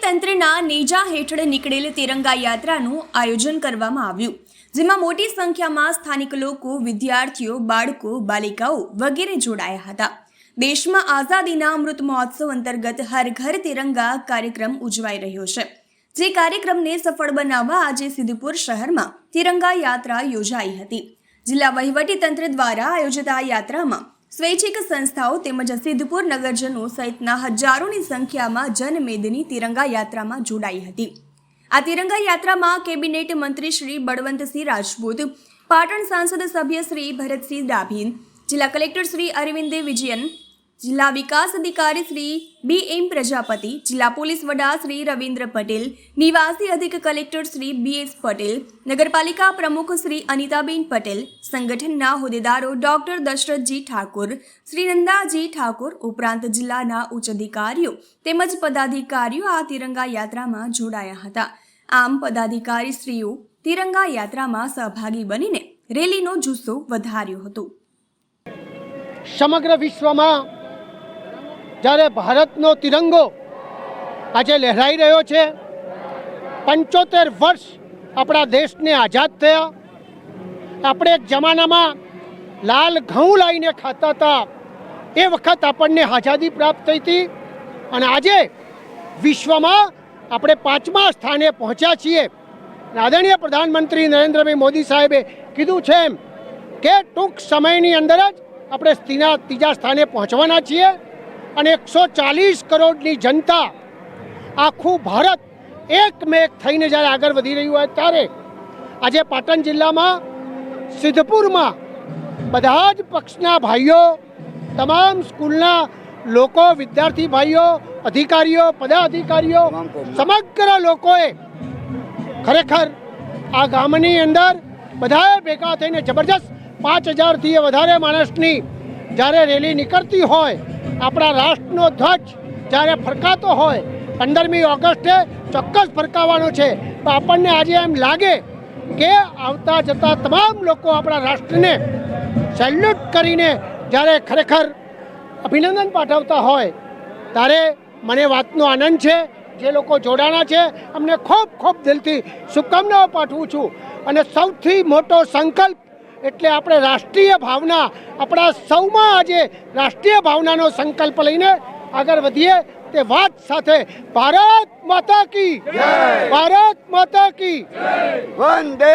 તંત્રના નેજા હેઠળ નીકળેલ તિરંગા યાત્રાનું આયોજન કરવામાં આવ્યું, જેમાં મોટી સંખ્યામાં સ્થાનિક લોકો, વિદ્યાર્થીઓ, બાળકો, બાલિકાઓ વગેરે જોડાયા હતા. દેશમાં આઝાદીના અમૃત મહોત્સવ અંતર્ગત હર ઘર તિરંગા કાર્યક્રમ ઉજવાઈ રહ્યો છે. જે કાર્યક્રમને સફળ બનાવવા આજે સિદ્ધપુર શહેરમાં તિરંગા યાત્રા યોજાઈ હતી. જિલ્લા વહીવટી તંત્ર દ્વારા આયોજિત આ યાત્રામાં સ્વૈચ્છિક સંસ્થાઓ તેમજ સિદ્ધપુર નગરજનો સહિતના હજારોની સંખ્યામાં જનમેદની તિરંગા યાત્રામાં જોડાઈ હતી. આ તિરંગા યાત્રામાં કેબિનેટ મંત્રી શ્રી બળવંતસિંહ રાજપૂત, પાટણ સાંસદ સભ્ય શ્રી ભરતસિંહ ડાભીન જિલ્લા કલેક્ટર શ્રી અરવિંદ વિજયન જિલ્લા વિકાસ અધિકારી શ્રી બી એમ પ્રજાપતિ, જિલ્લા પોલીસ વડા શ્રી રવિન્દ્ર પટેલ, નિવાસી અધિક collector Shri B S Patel, નગરપાલિકા પ્રમુખ શ્રી અનિતાબેન પટેલ, સંગઠનના હોદ્દેદારો ડોક્ટર દશરથજી ઠાકોર, શ્રી નંદાજી ઠાકોર ઉપરાંત જિલ્લાના ઉચ્ચ અધિકારીઓ તેમજ પદાધિકારીઓ આ તિરંગા યાત્રામાં જોડાયા હતા. આમ પદાધિકારી શ્રીઓ તિરંગા યાત્રામાં સહભાગી બનીને રેલીનો જુસ્સો વધાર્યો હતો. સમગ્ર વિશ્વમાં જ્યારે ભારતનો તિરંગો આજે લહેરાઈ રહ્યો છે, પંચોતેર વર્ષ આપણા દેશને આઝાદ થયા. આપણે એક જમાનામાં લાલ ઘઉં લાવીને ખાતા હતા. એ વખત આપણને આઝાદી પ્રાપ્ત થઈ હતી અને આજે વિશ્વમાં આપણે પાંચમા સ્થાને પહોંચ્યા છીએ. આદરણીય પ્રધાનમંત્રી નરેન્દ્રભાઈ મોદી સાહેબે કીધું છે એમ કે ટૂંક સમયની અંદર જ આપણે ત્રીજા ત્રીજા સ્થાને પહોંચવાના છીએ. અને એકસો ચાલીસ કરોડની જનતા આખું ભારત એકમેક થઈને જ્યારે આગળ વધી રહ્યું હોય ત્યારે આજે પાટણ જિલ્લામાં સિદ્ધપુરમાં બધા જ પક્ષના ભાઈઓ તમામ સ્કૂલના લોકો વિદ્યાર્થી ભાઈઓ અધિકારીઓ પદાધિકારીઓ સમગ્ર લોકોએ ખરેખર આ ગામની અંદર બધાએ ભેગા થઈને જબરજસ્ત પાંચ હજારથી વધારે માણસની જ્યારે રેલી નીકળતી હોય, આપણા રાષ્ટ્રનો ધ્વજ જ્યારે ફરકાતો હોય, પંદરમી ઓગસ્ટે ચોક્કસ ફરકાવવાનો છે. તો આપણને આજે એમ લાગે કે આવતા જતા તમામ લોકો આપણા રાષ્ટ્રને સેલ્યુટ કરીને જ્યારે ખરેખર અભિનંદન પાઠવતા હોય, ત્યારે મને વાતનો આનંદ છે. જે લોકો જોડાણા છે, અમને ખૂબ ખૂબ દિલથી શુભકામનાઓ પાઠવું છું. અને સૌથી મોટો સંકલ્પ એટલે આપણે રાષ્ટ્રીય ભાવના આપણા સૌમાં આજે રાષ્ટ્રીય ભાવનાનો સંકલ્પ લઈને આગળ વધીએ તે વાત સાથે ભારત માતા કી. ભારત માતા કી. વંદે